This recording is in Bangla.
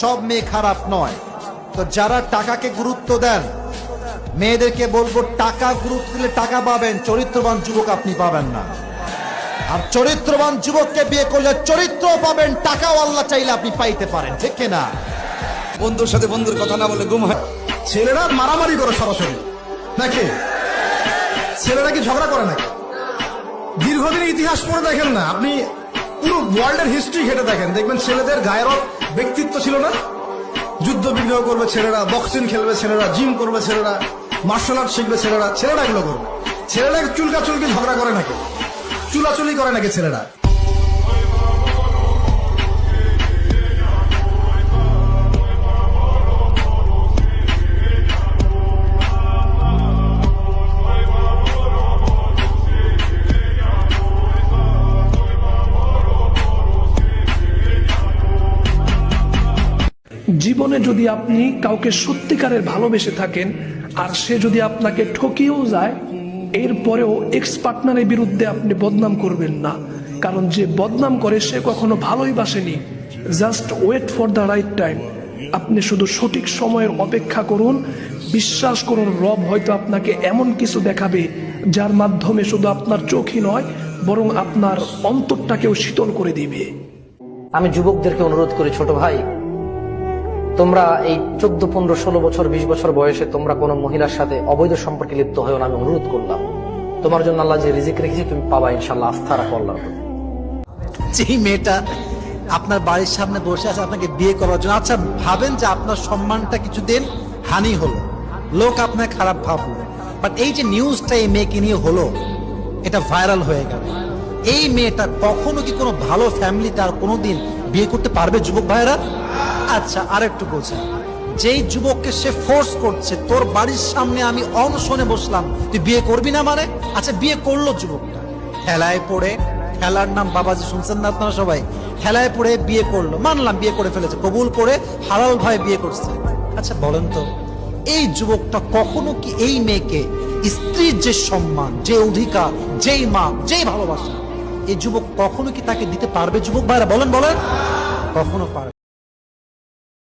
সব মেয়ে খারাপ নয়। তো যারা টাকাকে গুরুত্ব দেন মেয়েদেরকে বলব টাকা গুরুত্ব দিলে টাকা পাবেন চরিত্রবান যুবক আপনি পাবেন না। আর চরিত্রবান যুবককে বিয়ে করলে চরিত্র পাবেন টাকাও আল্লাহ চাইলে আপনি পাইতে পারেন ঠিক না বন্ধুর সাথে বন্ধুর কথা না বলে গুম হয়। ছেলেরা মারামারি করে সরাসরি নাকি? ছেলেরা কি ঝগড়া করে নাকি? দীর্ঘদিনের ইতিহাস পড়ে দেখেন না আপনি পুরো ওয়ার্ল্ডের হিস্ট্রি ঘেটে দেখেন। দেখবেন ছেলেদের গায়ের ব্যক্তিত্ব ছিল না। যুদ্ধ বিগ্রহ করবে ছেলেরা বক্সিং খেলবে ছেলেরা জিম করবে ছেলেরা মার্শাল আর্ট শিখবে ছেলেরা ছেলেরা এগুলো করবে ছেলেরা চুলকা চুলকি ঝগড়া করে নাকি? চুলাচুলি করে নাকি ছেলেরা? জীবনে যদি আপনি কাউকে সত্যিকারের ভালোবেসে থাকেন, আর সে যদি আপনাকে ঠকিয়েও যায়, এরপরেও এক্স পার্টনারের বিরুদ্ধে আপনি বদনাম করবেন না। কারণ যে বদনাম করে, সে কখনো ভালোই বাসেনি। Just wait for the right time আপনি শুধু সঠিক সময়ের অপেক্ষা করুন। বিশ্বাস করুন, রব হয়তো আপনাকে এমন কিছু দেখাবে, যার মাধ্যমে শুধু আপনার চোখই নয়, বরং আপনার অন্তরটাকেও শীতল করে দিবে। আমি যুবকদেরকে অনুরোধ করি, ছোট ভাই তোমরা এই চোদ্দ, পনেরো, ষোলো বছর, বিশ বছর বয়সে তোমরা কোনো মহিলার সাথে অবৈধ সম্পর্কে লিপ্ত হয়েও আমি অনুরোধ করলাম। তোমার জন্য আল্লাহ যে রিজিক রেখেছি তুমি পাবা ইনশাল্লাহ আস্থা রাখো আল্লাহর প্রতি। মেয়েটা আপনার বাড়ির সামনে বসে আছে, আপনাকে বিয়ে করার জন্য। আচ্ছা ভাবেন যে আপনার সম্মানটা কিছুদিন হানি হলো। লোক আপনার খারাপ ভাবলো বাট এই যে নিউজটা এই মেয়েকে নিয়ে হলো, এটা ভাইরাল হয়ে গেল। এই মেয়েটা কখনো কি কোনো ভালো ফ্যামিলিতে আর কোনোদিন বিয়ে করতে পারবে, যুবক ভাইরা আচ্ছা আরেকটু বলছেন যেই যুবককে সে ফোর্স করছে, তোর বাড়ির সামনে আমি অনশনে বসলাম। তুই বিয়ে করবি না মানে? আচ্ছা বিয়ে করল যুবকটা। খেলায় পড়ে, খেলার নাম বাবাজি, শুনছেন না আপনারা সবাই? খেলায় পড়ে বিয়ে করল। মানলাম, বিয়ে করে ফেলেছে। কবুল করে হালাল ভাই বিয়ে করছে। আচ্ছা বলেন তো, এই যুবকটা কখনো কি এই মেয়েকে স্ত্রীর যে সম্মান, যে অধিকার, যেই মা যেই ভালোবাসা, এই যুবক কখনো কি তাকে দিতে পারবে? যুবক ভাইরা, বলেন বলেন। কখনো পারবে।